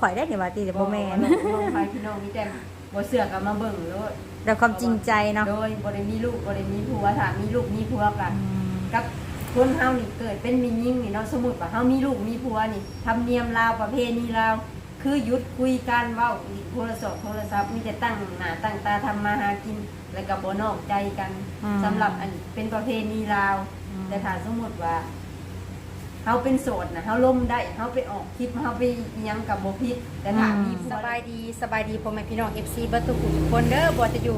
ข่อยได้นี่ว่าติแต่บ่แม่นลงไปพี่น้องมีแต่บ่เสือกก็มาเบิ่งโลดแต่ความจริงใจเนาะโดยบ่ได้มีลูกบ่ได้มีผัวถ้ามีลูกมีผัวกันกับคนเฮานี่เกิดเป็นมียิ่งนี่เนาะสมมุติว่าเฮามีลูกมีผัวนี่ธรรมเนียมลาวประเพณีลาวคือหยุดคุยกันเว้าโทรศัพท์โทรศัพท์มีแต่ตั้งหน้าตั้งตาทำมาหากิน แล้วก็บ่นอกใจกันอืมสำหรับอันเป็นประเพณีลาวอืมแต่ถ้าสมมุติว่า เฮาเป็นโสดนะเฮาล่มได้เฮาไปออกคลิปเฮาไปอิหยังกับบ่ผิดแต่ถ้ามีผัวสบายดีสบายดีพ่อแม่พี่น้อง FC เบิร์ตุกทุกคนเด้อบ่ว่าจะอยู่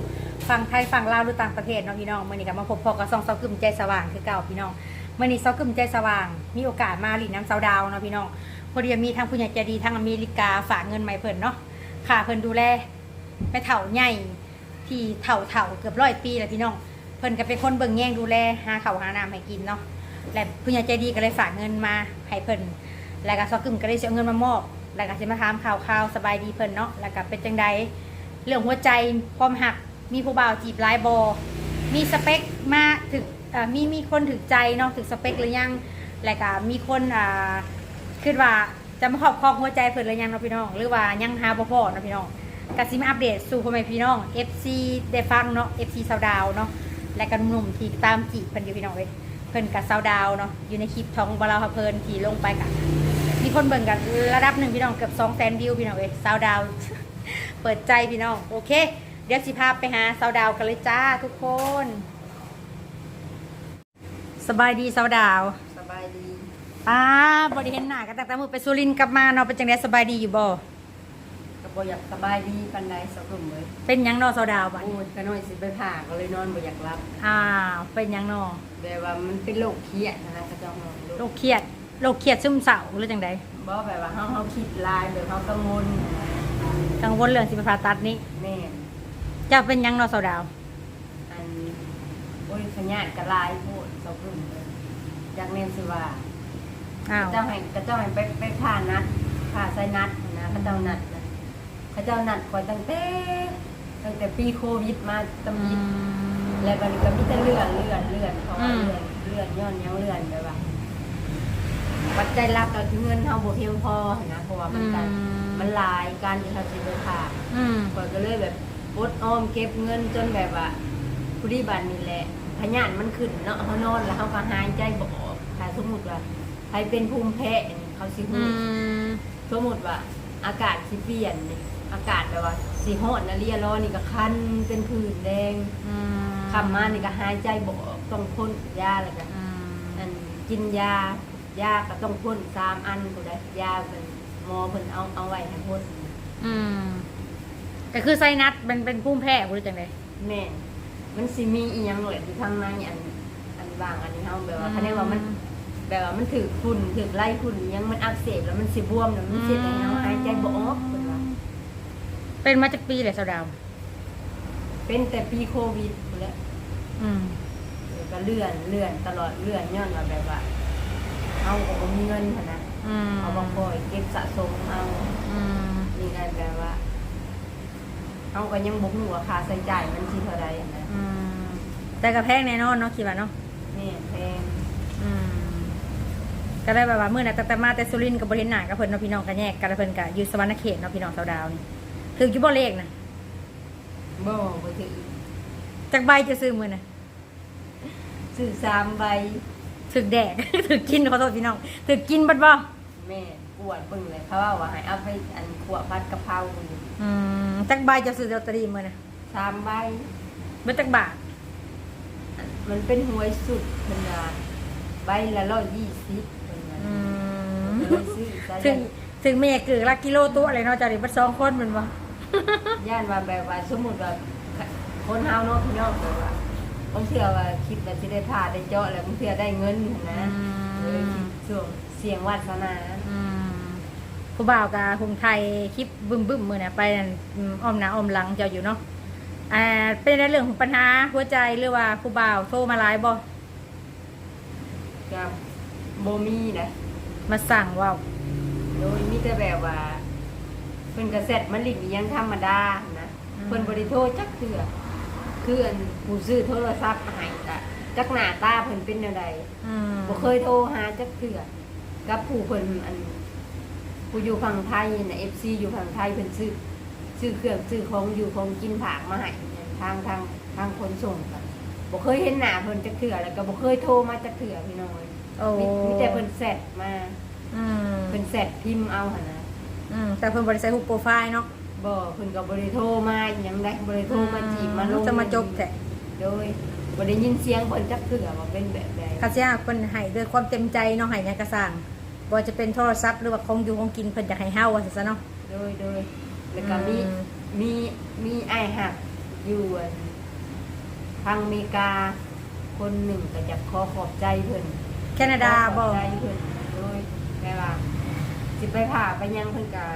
ฝั่งไทยฝั่งลาวหรือต่างประเทศเนาะพี่น้องมื้อนี้ก็มาพบพอกับซองเซากึมใจสว่างคือเก่าพี่น้องมื้อนี้เซากึมใจสว่าง มีโอกาสมาหลินน้ำเซาดาวเนาะพี่น้องพอดีมีทางผู้ใหญ่ใจดีทางอเมริกาฝากเงินมาให้เพิ่นเนาะค่ะเพิ่นดูแลแม่เฒ่าใหญ่ที่เฒ่าเฒ่าๆเกือบร้อยปีแล้วพี่น้องเพิ่นก็เป็นคนเบิ่งแย่งดูแลหาข้าวหาน้ำให้กินเนาะ และผู้ใหญ่ใจดีก็เลยฝากเงินมาให้เพิ่นแล้วก็ซอกกึมก็ได้เสียเงินมามอบแล้วก็สิมาถามข่าวข่าวๆสบายดีเพิ่นเนาะแล้วก็เป็นจังใดเรื่องหัวใจความหักมีผู้บ่าวจีบหลายบอมีสเปคมาถึกมีมีคนถึกใจเนาะถึกสเปคหรือยังแล้วก็มีคนอ่าคิดว่าจะมาครอบครองหัวใจเพิ่นหรือยังเนาะพี่น้อง หรือว่ายังหาบ่พอเนาะพี่น้องก็สิมาอัปเดตสู่พ่อแม่พี่น้อง FC ได้ฟังเนาะ FC สาวดาวเนาะและก็หนุ่มที่ตามจีบเพิ่นอยู่พี่น้องเว้ย พิ่นกับสาวดาวเนาะอยู่ในคลิปทองบาราพะเพลินที่ลงไปกันมีคนเบิ่งกันระดับหนึ่งพี่น้องเกือบสองแสนวิวพี่น้องเอ้ยสาวดาว เปิดใจพี่น้องโอเค เดี๋ยวสิพาไปหาสาวดาวกันเลยจ้าทุกคน สบายดีสาวดาวสบายดีป้าบริเห็นหน้ากันตั้งแต่มือไปสุรินทร์กลับมาเนาะเป็นจังไดสบายดีอยู่บ่ก็บ่อยากสบายดีปานใดสักรุ่มเลยเป็นหยังเนอสาวดาวบัดโอ้ยก็น้อยสิไปผ่าก็เลยนอนบ่อยากรับอ้าวเป็นหยังเนอ แบบว่ามันเป็นโรคเครียดนะกระจองนอนโรคเครียดโรคเครียดซึมเศร้าหรือจังไดบ่แบบว่าเฮาเฮาคิดหลายแบบเฮากังวลนะกังวลเรื่องสิไปผ่าตัดนี้แม่เจะเป็นหยังเนอสาวดาว อันโอ้ยขยาดกระลายโพดสักรุ่มเลยอยากแม่นสิว่าอ้าวเจ้าให้กระเจ้าให้ไปไปผ่านัดผ่าไซนัดนะเขาเจ้านัดนะเขาเจ้านัดคอยตั้งแต่ตั้งแต่ปีโควิดมาตำอืยิดม แล้วก็ก็มีแต่เลื่อนเลื่อนเลื่อนเพราะว่าอืมเลื่อนเลื่อนย้อนยังเลื่อนไปว่าปัจจัยหลักก็คือเงินเฮาบ่เพียงพอนะเพราะว่ามันกันมันหลายการที่เขาสิไปผ่าอืมข่อยก็เลยแบบอดออมเก็บเงินจนแบบว่าผู้ดีบันนี่แหละพยานมันขึ้นเนาะเฮานอนแล้วเฮาก็หายใจบ่ออกถ้าสมมุติว่าใครเป็นภูมิแพ้นี่เขาสิอืฮู้มสมมุติว่าอากาศสิเปลี่ยนนี่ อากาศแบบว่าสิฮ้อนนะเรียร้อนนี่ก็คันเป็นผื่นแดงอืมคำมานี่ก็หายใจบ่ออกต้องพ่นยาแล้วก็อืมนั่นกินยายาก็ต้องพ่นสามอันก็ได้ยาเป็นหมอเพิ่นเอาเอาไว้ให้พ่นอืมก็คือไซนัสเป็นเป็นพุ่มแพ้หรือจังได แม่นมันสิมีอีหยังแหละอยู่ข้างในอันอันบางอันนี้เฮาแบบว่าคะแนนว่ามัน แบบว่ามันถือฝุ่นถือไล่ฝุ่นอิหยังมันอักเสบแล้วมันสิบวมแล้วมันเสียให้เฮาหายใจบ่ออก เพิ่นว่าเป็นมาจากปีเลยสาวดาวเป็นแต่ปีโควิดพู้นแหละอืมแล้วก็เลื่อนเลื่อนตลอดเลื่อนย้อนว่าแบบว่า เอาก็บ่มีเงินหั่นนะอืมเอาบ่คอยเก็บสะสมเอาอืมนี่ไงแบบว่าเอาก็ยังบ่ฮู้ว่าค่าใช้จ่ายมันสิเท่าใดอะนะอืมแต่กระแพงแน่นอนเนาะคิดว่าเนาะนี่แพงอืมก็ได้แบบว่าเมื่อน่ะแต่แต่มาแต่สุรินทร์กับบริเวณหนากับเพิ่นเนาะพี่น้องกันแยกกันแล้วเพิ่นก็อยู่สวรรณเขตเนาะพี่น้องสาวดาวนี่ ถืออยู่บ่เลขนะบ่บ่ถือจากใบจะซื้อมื้อน่ะซื้อสามใบถึกแดก ถึกกินขอโทษพี่น้องถึกกินบัดบ่แม่ปวดเบิ่งเลยเขาว่าว่าให้เอาไปอันขัวผัดกะเพราอยู่อืมจากใบจะซื้อลอตเตอรี่มื้อน่ะสามใบเบิดจักบาทอันมันเป็นหวยสุดเพิ่นว่าใบละ120เพิ่นว่าอืมก็เลยซื้อซะถึงถึงแม่เกือลักกิโลตัวอะไรเนาะเจ้านี่เบิดสองคนแม่นบ่ ย่านว่าแบบว่าสมมุติว่าคนเฮาเนาะพี่น้องแบบว่าบางเทื่อว่าคิดว่าสิได้พาได้เจาะแล้วบางเทื่อได้เงินนะเลยคิดช่วงเสียงวาสนา อืมผู้บ่าวกับหุงไทยคลิปบึ้มบึ้มๆมือน่ะไปนั่นอืมอ้อมหน้าอ้อมหลังเจ้าอยู่เนาะอ่าเป็นในเรื่องของปัญหาหัวใจหรือว่าผู้บ่าวโทรมาหลายบ่กับโบมีนะมาสั่งเว่าโดยมีแต่แบบว่า เพิ่นกระเซ็ตมันหลินอีหยังธรรมดานะเพิ่นบริโทรจักเถื่อคืออันผู้ซื้อโทรศัพท์ให้อะจักหน้าตาเพิ่นเป็นแนวใดอืมบ่เคยโทรหาจักเถื่อกับผู้เพิ่นอันผู้อยู่ฝั่งไทยน่ะ FC อยู่ฝั่งไทยเพิ่นซื้อซื้อเครื่องซื้อของอยู่ของกินผากมาให้เนี่ยทางทางทางขนส่งก็บ่เคยเห็นหน้าเพิ่นจักเทื่อแล้วก็บ่เคยโทรมาจักเทื่อพี่น้องเอ้ยโอ้มีมีแต่เพิ่นแซดมาอืมเพิ่นแซดพิมพ์เอาหั่นนะ อืมแต่เพิ่นบ่ได้ใส่รูปโปรไฟล์เนาะบ่เพิ่นก็บ่ได้โทรมาอิหยังได้บ่ได้โทรมาจีบมาลงจะมาจบแต่โดยบ่ได้ยินเสียงเพิ่นจักเทื่อว่าเป็นแบบใดเขาสิให้เพิ่นให้ด้วยความเต็มใจเนาะให้หยังก็สร้างบ่ว่าจะเป็นโทรศัพท์หรือว่าของอยู่ของกินเพิ่นอยากให้เฮาว่าซั่นซะเนาะโดยโดยแล้วก็มีอืมมีมีไอ้ายหักอยู่อันทางอเมริกาคนหนึ่งก็จะขอขอบใจเพิ่นแคนาดาขบ่อบใจเพิ่นโดยแม่ว่า สิไปผ่าไปยังเพิ่นก็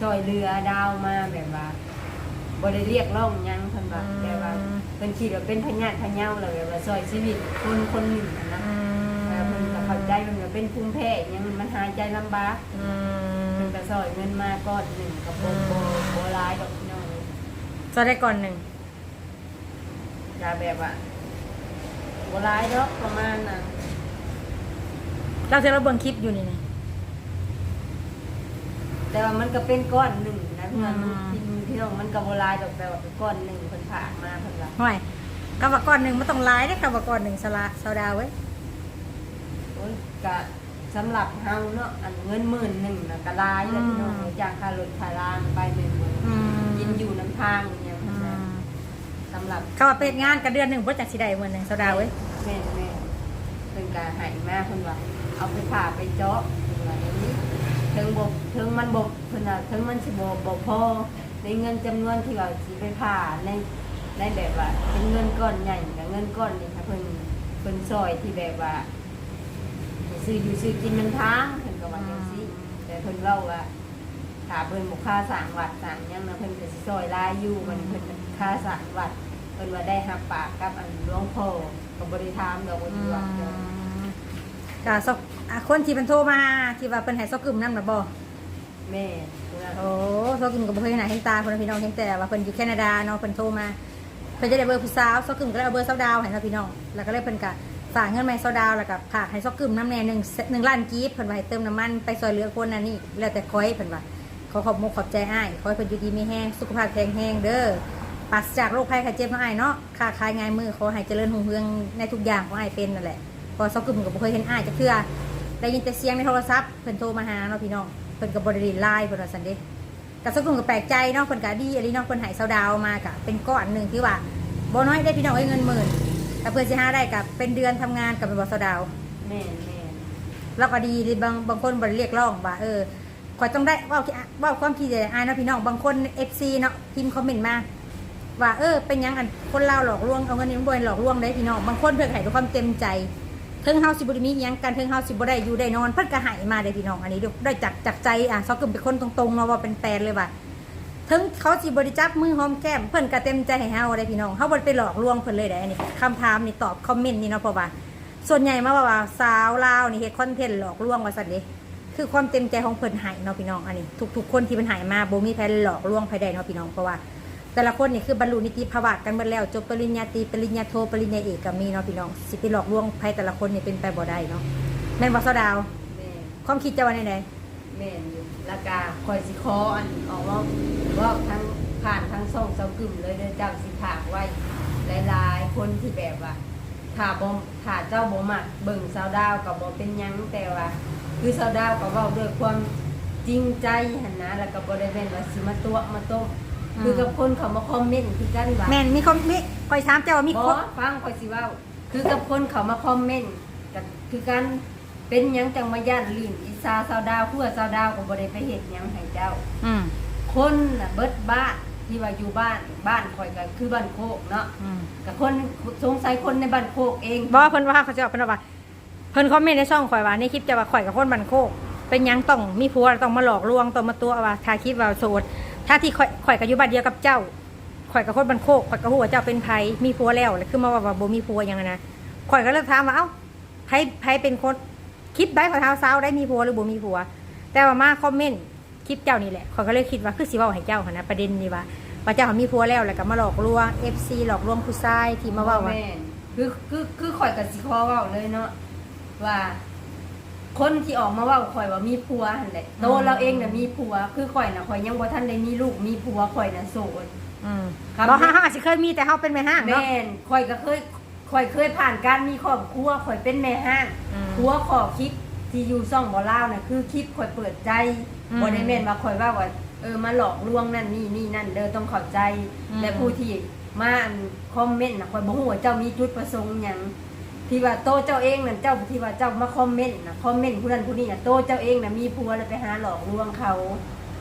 ซอยเรือดาวมาแบบว่าบ่ได้เรียกร้องหยังเพิ่นว่าแต่ว่าเพิ่นคิดว่าเป็นพญาติพะเยาเลยแบบว่าซอยชีวิตคนคนหนึ่งอะนะอืมเออเพิ่นก็เข้าใจมันก็เป็นภูมิแพ้อิหยังมันหายใจลำบากอืมเพิ่นก็ซอยเงินมาก้อนหนึ่งก็บ่บ่บ่หลายดอกพี่น้อง จะได้ก่อนหนึ่งจะแบบว่าโบรายดอกประมาณน่ะเราจะเราเบิ่งคลิปอยู่นี่นี่ แต่ว่ามันก็เป็นก้อนหนึ่งนะเพื่อนมันอืม กินที่น้องมันก็โบรายดอกแต่ว่าเป็นก้อนหนึ่งเพิ่นผ่ากมาเพิ่นว่าห่วยกำว่าก่อนหนึ่งมันต้องไลน์ได้อกำว่าก่อนหนึ่งสละสาวดาวเว้ยโอ้ยก็สำหรับเฮาเนาะอันเงินหมื่นหนึ่งน่ะก็หลายแล้วพี่น้องจากค่ารถค่ารางไปหนึ่งหมื่นอืมกินอยู่น้ำทางอย่างเงี้ยอืมสำหรับ เขาว่าเป็นงานกันเดือนหนึ่งบ่จักสิได้มื้อหนึงสาวดาวเว้ยแม่แม่เพิ่นก็ให้มาเพิ่นว่าเอาไปผ่าไปเจาะเพิ่นว่าอย่างนี้ ถึงบ่ถึงมันบ่เพิ่นน่ะถึงมันสิบ่บ่พอในเงินจำนวนที่ว่าสิไปผ่าในในแบบว่าเป็นเงินก้อนใหญ่กับเงินก้อนนี่ค่ะเพิ่นเพิ่นซอยที่แบบว่าให้ซื้ออยู่ซื้อกินมันทางเพิ่นก็ว่าจังซี่แต่เพิ่นเล่าว่าถ้าเพิ่นบ่ค่าสร้างวัดสร้างหยังนะเพิ่นก็สิซอยหลายอยู่มันเพิ่นค่าสร้างวัดเพิ่นว่าได้หับปากกับอันหลวงพ่อก็บ่ได้ถามดอกว่าอืสิว่าจังม ก็ซอกอะคนที่เพิ่นโทรมาที่ว่าเพิ่นให้ซอกกึมนำน่ะบ่แม่เพิ่นว่าโอ้ซอกกึมก็บ่เคยเห็นหน้าเห็นตาเพิ่นนะพี่น้องเห็นแต่ว่าเพิ่นอยู่แคนาดาเนาะเพิ่นโทรมาเพิ่นจะได้เบอร์ผู้สาวซอกกึมก็เลยเอาเบอร์สาวดาวให้เนาะพี่น้องแล้วก็เลยเพิ่นก็ฝากเงินมาให้สาวดาวแล้วก็ฝากให้ซอกกึมน้ำแน่หนึ่งหนึ่งล้านกีบเพิ่นว่าให้เติมน้ำมันไปซอยเหลือคนนั่นนี่แล้วแต่คอยเพิ่นว่าขอขอบมุกขอบใจอ้ายขอให้เพิ่นอยู่ดีมีแห้งสุขภาพแข็งแรงเด้อปราศจากโรคภัยไข้เจ็บเนาะอ้ายเนาะค้าขายง่ายมือขอให้เจริญรุ่งเรืองในทุกอย่างของอ้ายเป็นนั่นแหละเพอซอกกึมก็บ่เคยเห็นอ้ายจักเทื่อได้ยินแต่เสียงในโทรศัพท์เพิ่นโทรมาหาเนาะพี่น้องเพิ่นก็บ่ได้ไลน์เพิ่นว่าซั่นเด้กับสกุลก็แปลกใจเนาะเพิ่นก็ดีอะไรเนาะเพิ่นใหายเซาดาวมากะเป็นก้อนหนึ่งที่ว่าบ่น้อยได้พี่น้องเอ้ยเงินหมื่นแต่เพื่อนสิหาได้กับเป็นเดือนทำงานกับเป็นบ่เซาดาวแม่แม่แล้วก็ดีที่บางบางคนบ่ได้เรียกร้องว่าเออข่อยต้องได้เว้าที่เว้าความคิดได้อายเนาะพี่น้องบางคน FC เนาะพิมพ์คอมเมนต์มาว่าเออเป็นหยังอันคนลาวหลอกลวงเอาเงินนี้มาบ่ให้หลอกลวงได้พี่น้องบางคนเพิ่นให้ด้วยความเต็มใจ ถึงเฮาสิบ่ได้มีหยังกันถึงเฮาสิบ่ได้อยู่ได้นอนเพิ่นก็ให้มาได้พี่น้องอันนี้ได้จากจากใจอะซอกกึมเป็นคนตรงๆเนาะว่าเป็นแฟนเลยว่าถึงเขาสิบริจับมือหอมแก้มเพิ่นก็เต็มใจให้เฮาได้พี่น้องเฮาบ่ได้ไปหลอกลวงเพิ่นเลยได้อันนี้คำถามนี่ตอบคอมเมนต์นี่เนาะเพราะว่าส่วนใหญ่มาว่าว่าสาวลาวนี่เฮ็ดคอนเทนต์หลอกลวงว่าซั่นเด้คือความเต็มใจของเพิ่นให้เนาะพี่น้องอันนี้ทุกๆคนที่เพิ่นให้มาบ่มีใครหลอกลวงใครได้เนาะพี่น้องเพราะว่า แต่ละคนนี่คือบรรลุนิติภาวะกันหมดแล้ว จบปริญญาตรีปริญญาโทปริญญาเอกก็มีเนาะพี่น้องสิไปหลอกลวงใครแต่ละคนนี่เป็นไปบ่ได้เนาะแม่นบ่ซาวดาว แม่ความคิดเจ้าว่าแนวแม่อยู่แล้วก็คอยสิขออันออกว่าว่าทั้งผ่านทั้งส่องเสากึ่มเลยเด้อเจ้าสิถากไว้หลายๆ คนที่แบบว่าถ้าบ่ถ้าเจ้าบ่มักเบิ่งสาวดาวก็บ่เป็นหยังแต่ว่าคือสาวดาวก็เว้าด้วยความจริงใจหั่นนะแล้วก็บ่ได้แม่นว่าสิมาตัวมาต้ม คือกับคนเขามาคอมเมนต์คือกันว่าแม่นมีคอมมีคอยถามเจ้าว่ามีบคอนฟังคอยสิเว่าคือกับคนเขามาคอมเมนต์กันคือกันเป็นหยังจังมาย่านลื่นอีซาซาวดาวพัวซาวดาวก็บ่ได้ไปเฮ็ดหยังให้เจ้า อืมคนน่ะเบิดบ้านที่ว่าอยู่บ้านบ้านคอยก็คือบ้านโคกเนาะอืมกับคนสงสัยคนในบ้านโคกเองบอกว่าเพิ่นว่าเขาจะบอกเพิ่นว่าเพิ่นคอมเมนต์ในช่องข่อยว่าในคลิปจะว่าข่อยกับคนบันโคก เป็นหยังต้องมีผัวต้องมาหลอกลวงต้องมาตัวว่าถ้าคิดว่าโสด ถ้าที่ข่อยข่อยกับยู่บ้านเดียวกับเจ้าข่อยกับคนบันโคกข่อยกับหัวเจ้าเป็นไผมีผัวแล้วแล้วคือมาว่าว่าบ่มีผัวยังอะนะข่อยก็เลยถามว่าเอ้าไผไผเป็นคนคลิปใบข่อยเท้าสาได้มีผัวหรือบ่มีผัว แต่ว่ามาคอมเมนต์คลิปเจ้านี่แหละข่อยก็เลยคิดว่าคือสิว้าให้เจ้าหนะประเด็นนี่ว่าว่าเจ้ามีผัวแล้วแล้วก็มาหลอกลวง FC หลอกลวงผู้ชายที่มาว้าว่าคือคือคือข่อยกับสิขอว้าเลยเนาะว่า คนที่ออกมาเว่าข่อยว่ามีผัวหั่นแหละโตเราเองน่ะมีผัว คือข่อยน่ะข่อยยังบ่ทันได้มีลูกมีผัวข่อยน่ะโสด อืมครับ เราห้าห้าสิเคยมีแต่เฮาเป็นแม่ห้างเนาะ แม่นข่อยก็เคยข่อยเคยผ่านการมีครอบครัวข่อยเป็นแม่ห้างอืมผัวขอคลิปที่อยู่ซ่องบ่ลาวน่ะคือคลิปข่อยเปิดใจอืมบ่ได้แม่นว่าข่อยว่าว่าเออมาหลอกลวงนั่นนี่นี่นั่นเด้อต้องเข้าใจ อืม และผู้ที่มาอันคอมเมนต์น่ะข่อยบ่ฮู้ว่าเจ้ามีจุดประสงค์หยัง ที่ว่าโตเจ้าเองนั่นเจ้าที่ว่าเจ้ามาคอมเมนต์น่ะคอมเมนต์ผู้นั้นผู้นี้น่ะโตเจ้าเองน่ะมีผัวแล้วไปหาหลอกลวงเขา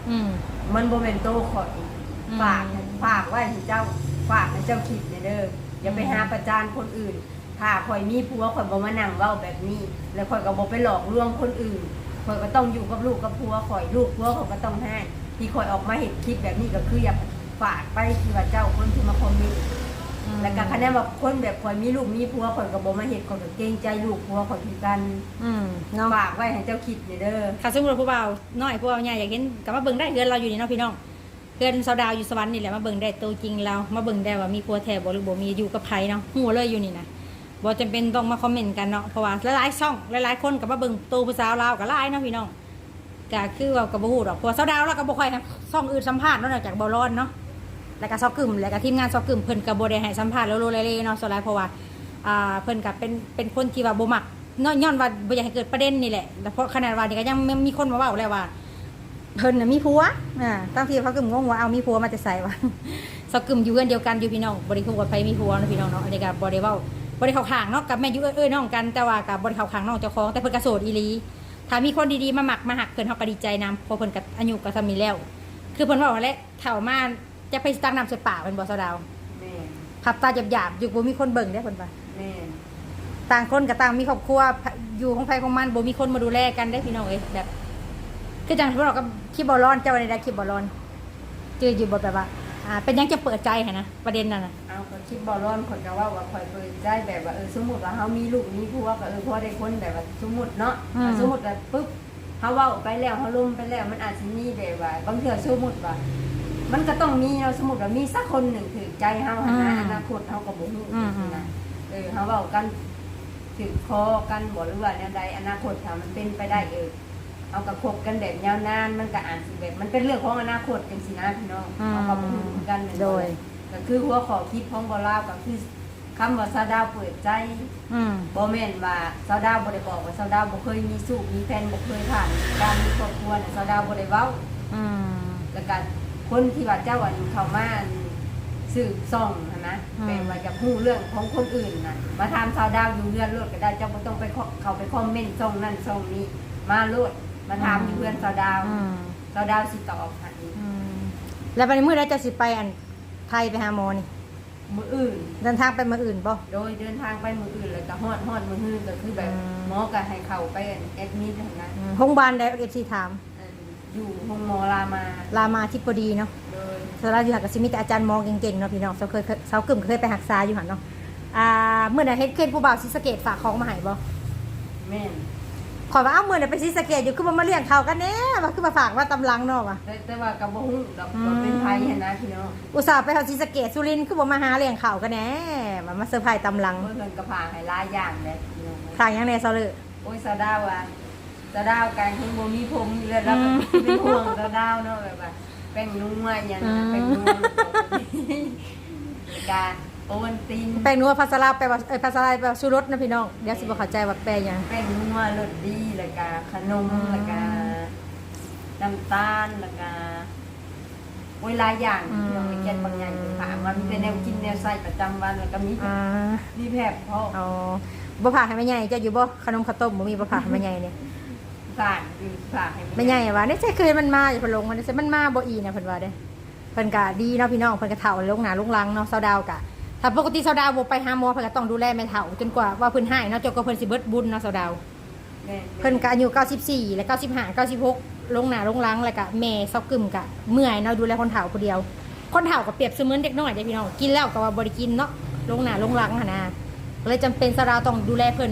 อืม มันบ่แม่นโตข่อยอืม ฝากฝากไว้ให้เจ้าฝากให้เจ้าคิดเด้ออย่าไปหาประจานคนอื่น ถ้าข่อยมีผัวข่อยบ่มานั่งเว้าแบบนี้ แล้วข่อยก็บ่ไปหลอกลวงคนอื่นข่อยก็ต้องอยู่กับลูกกับผัวข่อยลูกผัวเขาก็ต้องให้ที่ข่อยออกมาเห็นคลิปแบบนี้ก็คืออยากฝากไปที่ว่าเจ้าคนที่มาคอมเมนต์ แล้วก็คะแนนว่าคนแบบข่อยมีลูกมีผัวข่อยก็บ่มาเห็นข่อยก็เกรงใจลูกผัวข่อยคือกันอืมเนาะฝากไว้ให้เจ้าคิดเด้อค่ะสมมติผู้เบาน้อยผู้เบาใหญ่อยากเห็นกลับมาเบิ่งได้เฮือนเราอยู่นี่เนาะพี่น้องเฮือนสาวดาวอยู่สวรรค์นี่แหละมาเบิ่งได้ตัวจริงเรามาเบิ่งได้ว่ามีผัวแท้บ่หรือบ่มีอยู่กับไผเนาะหัวเลยอยู่นี่นะบ่จำเป็นต้องมาคอมเมนต์กันเนาะเพราะว่าหลายๆช่องหลายๆคนก็มาเบิ่งตัวผู้สาวลาวก็หลายเนาะพี่น้องก็คือว่าก็บ่ฮู้ดอกเพราะว่าสาวดาวเราก็บ่ค่อยให้ช่องอื่นสัมภาษณ์เนาะนอกจากบ่ร้อนเนาะ แล้วก็ซอกกึ่มแล้วก็ทีมงานซอกกึ่มเพิ่นก็บ่ได้ให้สัมภาษณ์โลโลเลๆเนาะส่วนหลายเพราะว่าอ่าเพิ่นก็เป็นเป็นคนที่ว่าบ่มักเนาะย้อนว่าบ่อยากให้เกิดประเด็นนี่แหละแต่เพราะขนาดว่านี่ก็ยังมีคนมาเว้าแล้วว่าเพิ่นน่ะมีผัวอ่าตั้งที่เขากึมงงว่าเอามีผัวมาจะใส่ว่ะสกึมอยู่เพื่อนเดียวกันอยู่พี่น้องบริคุกับไผมีผัวนะพี่น้องเนาะอันนี้ก็บ่ได้เว้าบ่ได้เขาขางเนาะกับแม่อยู่เอ้ยน้องกันแต่ว่าก็บ่ได้เขาขางน้องเจ้าของแต่เพิ่นก็โสดอีลีถ้ามีคนดีๆมาหมักมาหักเพิ่นเฮาก็ดีใจนํเพราะเพิ่นก็อายุก็ซำนี้แล้ว คือเพิ่นเว้าว่าแหละเฒ่ามา จะไปตักน้ำใส่ปากเพิ่นบ่ซะดาวแม่นขับตาหยาบๆอยู่บ่มีคนเบิ่งเด้เพิ่นว่าแม่นต่างคนก็ต่างมีครอบครัวอยู่ของไผของมันบ่มีคนมาดูแลกันได้พี่น้องเอ้ยแบบคือจังที่บอกกับคลิปบอลลอนเจ้าในได้คลิปบอลลอนเจออยู่บทแบบว่าอ่า เป็นยังจะเปิดใจค่ะนะประเด็นนั่นนะเอาก็คิดบ่ร้อนคนก็ว่าว่าข่อยเปิดใจแบบว่าเออสมมุติว่าเฮามีลูกมีผัวก็เออพอได้คนแบบว่าสมมุติเนาะอะสมมุติว่าปึ๊บเฮาเว้าไปแล้วเฮาลมไปแล้วมันอาจสิมีแบบว่าบางเทื่อสมมุติว่า มันก็ต้องมีเนาะสมมุติว่ามีสักคนหนึ่งถือใจเฮาหั่นนะอนาคตเฮาก็บ่ฮู้นะเออเฮาเว้ากันถือคอกันบ่หรือว่าแนวใดอนาคตถ้ามันเป็นไปได้เออเอากับคบกันแบบยาวนานมันก็อาจสิแบบมันเป็นเรื่องของอนาคตจังซี่นะพี่น้องเฮาก็บ่ฮู้เหมือนกันแม่นบ่ โดย ก็คือหัวขอคลิปของบอลาวก็คือคำว่าซาดาวเปิดใจอืม บอแม่นว่าซาดาวบ่ได้บอกว่าซาดาวบ่เคยมีสู้มีแฟนบ่เคยผ่านการมีครอบครัวน่ะซาดาวบ่ได้เว้าอืม แล้วก็ คนที่ว่าเจ้าอันเข้ามาสืบส่องหั้นนะอืมแปลว่าจะพูดเรื่องของคนอื่นน่ะมาถามซาดาวอยู่เรือนโลดก็ได้เจ้าบ่ต้องไปเข้าเข้าไปคอมเมนต์ส่องนั่นส่องนี้ มาโลดมาถามอยู่เรือนซาดาวอืมซาดาวสิตอบให้อืมแล้ววันนี้มื้อใดจะสิไปอันไทยไปหาหมอนี่มื้ออื่น เดินทางไปเมืองอื่นบ่ โดยเดินทางไปมืออื่นเลยก็ฮอดฮอดมือฮื้อก็คือแบบอืม หมอก็ให้เข้าไปแอดมิดนะอืมโรงพยาบาลได้เอฟซีถาม อันอยู่ห้องหมอรามารามาธิบดีเนาะโดยสาราอยู่หักกับซิมิแต่อาจารย์มองเก่งๆเนาะพี่น้องเสาเคยเสากึ่มเคยไปหักษาอยู่หันเนาะอ่าเมื่อไหร่เฮ็ดเคนผู้บ่าวซิสะเกตฝากของมาให้บ่แม่นขอยว่าเอ้ามื่อไหร่ไปซิสะเกตอยู่คือมันมาเลี้ยงเขากันแน่ว่าคือมาฝากว่าตำลังเนาะว่ะ แต่แต่ว่ากับบ่ฮู้ดอกอืม ว่าเป็นไผหันนะพี่น้องอุตส่าห์ไปเขาซิสะเกตสุรินทร์คือบ่มาหาเลี้ยงเขากันแน่มามาเซอร์ไพรส์ตำลังเพิ่นเพิ่นก็พาให้หลายอย่างเลยพี่น้องทางยังแน่ซะเลยโอ้ยสะดาวอ่ะสะดาวกันเพิ่นบ่มีผมอยู่แล้วแล้วก็อืมเป็นห่วงสะดาวเนาะแบบว่าแป้งนุ่มมาอย่างอืนั้นมแป้งนุ่มกาโอวันตินแปลงนัวภาษาลาวแปลว่าเอ้ยภาษาลาวแปลว่าชูรสนะพี่น้องเดี๋ยวสิบ่เข้าใจว่าแปลหยังแป้งนัวรสดีแล้วก็ขนมอืมแล้วก็น้ำตาลแล้วก็โอ้ยหลายอย่างอืมที่เราไปเก็บบางอย่างถามว่ามีแต่แนวกินแนวใส่ประจำวันแล้วก็มีอ่ามีแผบเพราะเอาบ่ผ่าให้แม่ใหญ่เจ้าอยู่บ่ขนมข้าวต้มบ่มีบ่ผ่าให้แม่ใหญ่เนี่ย ฝากคือฝากให้แม่ใหญ่ว่าได้ใช่เคยมันมาอย่าเพิ่นลงมันใช่มันมาบ่อีนะเพิ่นว่าเด้เพิ่นก็ดีเนาะพี่น้องเพิ่นก็เฒ่าลงหน้าลงหลังเนาะเซาดาวก็ถ้าปกติเซาดาวบ่ไปหาหมอเพิ่นก็ต้องดูแลแม่เฒ่าจนกว่าว่าเพิ่นหายเนาะจนกว่าเพิ่นสิเบิดบุญเนาะเซาดาวแม่เพิ่นก็อายุ94 และ 95 96 ลงหน้าลงหลังแล้วก็แม่เซากึมก็เมื่อยเนาะดูแลคนเฒ่าผู้เดียว คนเฒ่าก็เปรียบเสมือนเด็กน้อยเด้พี่น้องกินแล้วก็ว่าบ่ได้กินเนาะลงหน้าลงหลังหั่นนะก็เลยจำเป็นเซาดาวต้องดูแลเพิ่น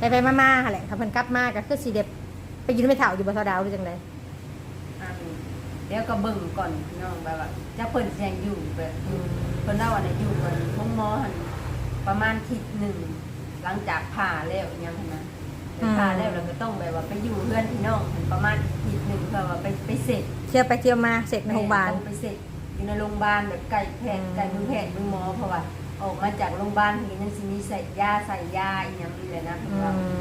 ไปไปๆมาๆหั่นแหละถ้าเพิ่นกลับมาก็คือสิเด็บไปยืนไม่เฒ่าอยู่บ่เซาดาวหรือจังไดอันเดี๋ยวก็เบิ่งก่อนพี่น้องแบบว่าจะเพิ่นแซงอยู่แบบอยู่เพิ่นเล่าว่าน่ะอยู่กันห้องหมอหั่นประมาณอาทิศหนึ่งหลังจากผ่าแล้วอหยังหั่นนะไปพาแล้วเราก็ต้องแบบว่าไปอยู่เพื่อนพี่น้องประมาณอาทิตย์หนึ่งเพื่อว่าไปไปเสร็จ เที่ยวไปเที่ยวมาเสร็จในโรงพยาบาล ต้องไปเสร็จอยู่ในโรงพยาบาลแบบไก่แพทย์ไก่มือแพทย์มือหมอเพราะว่า ออกมาจากโรงพยาบาลทีนั้นสิมีใส่ยาใส่ยาอีกอย่างนี้เลยนะอื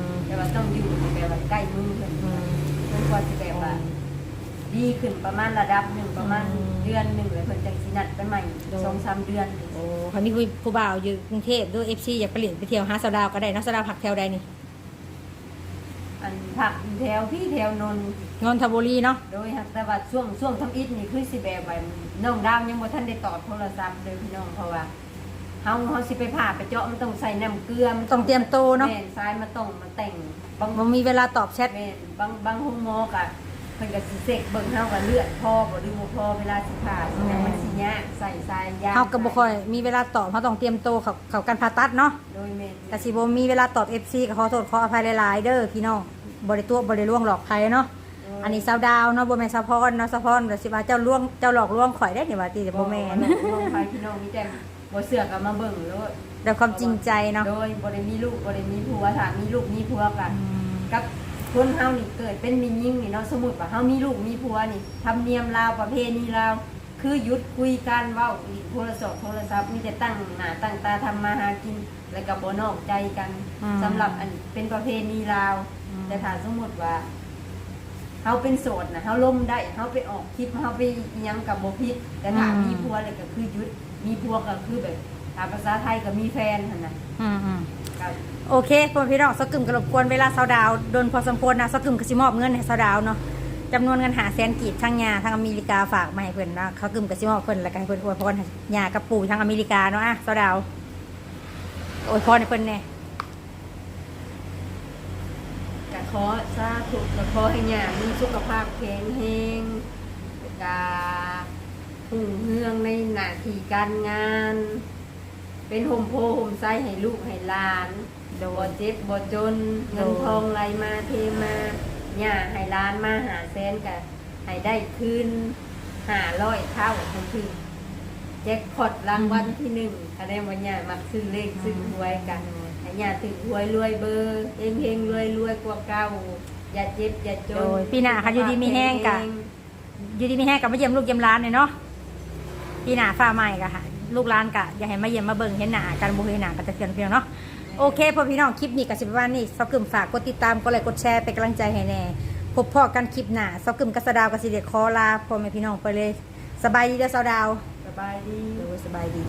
มแต่ว่าต้องอยู่แบบว่าใกล้มือเพื่อนอืมเพื่อนก็จะแบบว่าดีขึ้นประมาณระดับหนึ่งประมาณอืมเดือนหนึ่งเลยเพื่อนจังสินัดไปใหม่สองสามเดือนโอ้เขามีผู้บ่าวอยู่กรุงเทพด้วยเอฟซีอยากไปเล่นไปเที่ยวหาสาวดาวก็ได้เนาะสาวดาวผักแถวใดนี่อันผักแถวพี่แถวนนท์นนทบุรีเนาะโดยหักแต่ว่าช่วงช่วงทำอิฐนี่คือสิแบบว่าน้องดาวยังบ่ทันได้ตอบโทรศัพท์เลยพี่น้องเพราะว่า เฮาเฮาสิไปผ่าไปเจาะมันต้องใส่น้ำเกลือมันต้องเตรียมโตวเนาะแม่นซ้ายมาต้องมาแต่งบางมันมีเวลาตอบแชทแม่นบางบางห้องหมอกะเพิ่นก็สิเสกเบิ่งเฮาก็เลือดพอบ่หรือบ่พอเวลาสิผ่าสิหยังมันสิยากใส่ทรายยากเขาก็บ่ค่อยมีเวลาตอบเขาต้องเตรียมโตวเขาเขาการผ่าตัดเนาะโดยแม่นแต่สิบ่มีเวลาตอบ FC ก็ขอโทษขออภัยหลายๆเด้อพี่น้องบ่ได้ตัวบ่ได้ล่วงหลอกใครเนาะอันนี้สาวดาวเนาะบ่แม่นสาวพรเนาะสาวพรก็สิว่าเจ้าล่วงเจ้าหลอกลวงข่อยได้นี่ว่าติแต่บ่แม่นน้องไปพี่น้องมีแต่ บ่เสือกก็มาเบิ่งโลดด้วยความจริงใจเนาะโดยบ่ได้มีลูกบ่ได้มีผัวถ้ามีลูกมีผัวก็กับคนเฮานี่เกิดเป็นมียิ่งนี่เนาะสมมติว่าเฮามีลูกมีผัวนี่ทำเนียมลาวประเพณีลาวคือหยุดคุยกันเว้าอีกโทรศัพท์โทรศัพท์มีแต่ตั้งหน้าตั้งตาทำมาหากิน แล้วก็บ่นอกใจกันสำหรับอันเป็นประเพณีลาว แต่ถ้าสมมติว่าเฮาเป็นโสดนะเฮาล่มได้เฮาไปออกคลิปเฮาไปอิหยังกับบ่ผิดแต่ถ้ามีผัวเลยก็คือหยุด มีผัวก็คือแบบถ้าภาษาไทยก็มีแฟนหั่นน่ะอืมอืมก็โอเคพ่อพี่น้องสกึมกรบกวนเวลาสาวดาวโดนพอสมควรนะสกึมก็สิมอบเงินให้สาวดาวเนาะจำนวนเงินหาแสนกีบทางยาทางอเมริกาฝากมาให้เพิ่นนะเขากึมก็สิมอบเพิ่นแล้วก็ให้เพิ่นอวยพรให้ยากับปู่ทางอเมริกาเนาะอะสาวดาวอวยพรให้เพิ่นแน่ก็ขอสาธุก็ขอให้ย่ามีสุขภาพแข็งแรงแล้วก็ หุ่งเฮืองในหน้าที่การงาน เป็นห่มโพห่มไส้ให้ลูกให้หลาน โดบ่ยเจ็บบ่จน เงินทองไหลมาเทมาย่าให้หลานมาหาแสนก็ให้ได้คืนห้าร้อยเท่าทันทีแจ็คพอตรางวัลที่หนึ่งคะแนนวันย่ามักซื้อเลขซื้อหวยกันให้ย่าถึงหวยรวยเบอร์เฮงเฮงรวยรวยกว่าเก่าอย่าเจ็บอย่าจนโดยปีหน้าค่ะอยู่ดีมีแห้งกะ อยู่ดีมีแห้งกับมาเยี่ยมลูกเยี่ยมร้านเลยเนาะ พี่หนาฟ้าใหม่กะค่ะ ลูกร้านกะอย่าให้มาเยี่ยมมาเบิ่งเห็นหน้ากันบุเห็นหน้ากันแต่เพียงเพียงเนาะโอเคพอพี่น้องคลิปนี้กับสิบวันนี้ซอกกึมฝากกดติดตามกดไลค์กดแชร์เป็นกำลังใจให้แน่พบพ่อกันคลิปหน้าซอกกึมกับสะดาวกับสิเดคอลาพ่อแม่พี่น้องไปเลย สบายดีเด้อสาวดาว สบายดีโดยสบายดี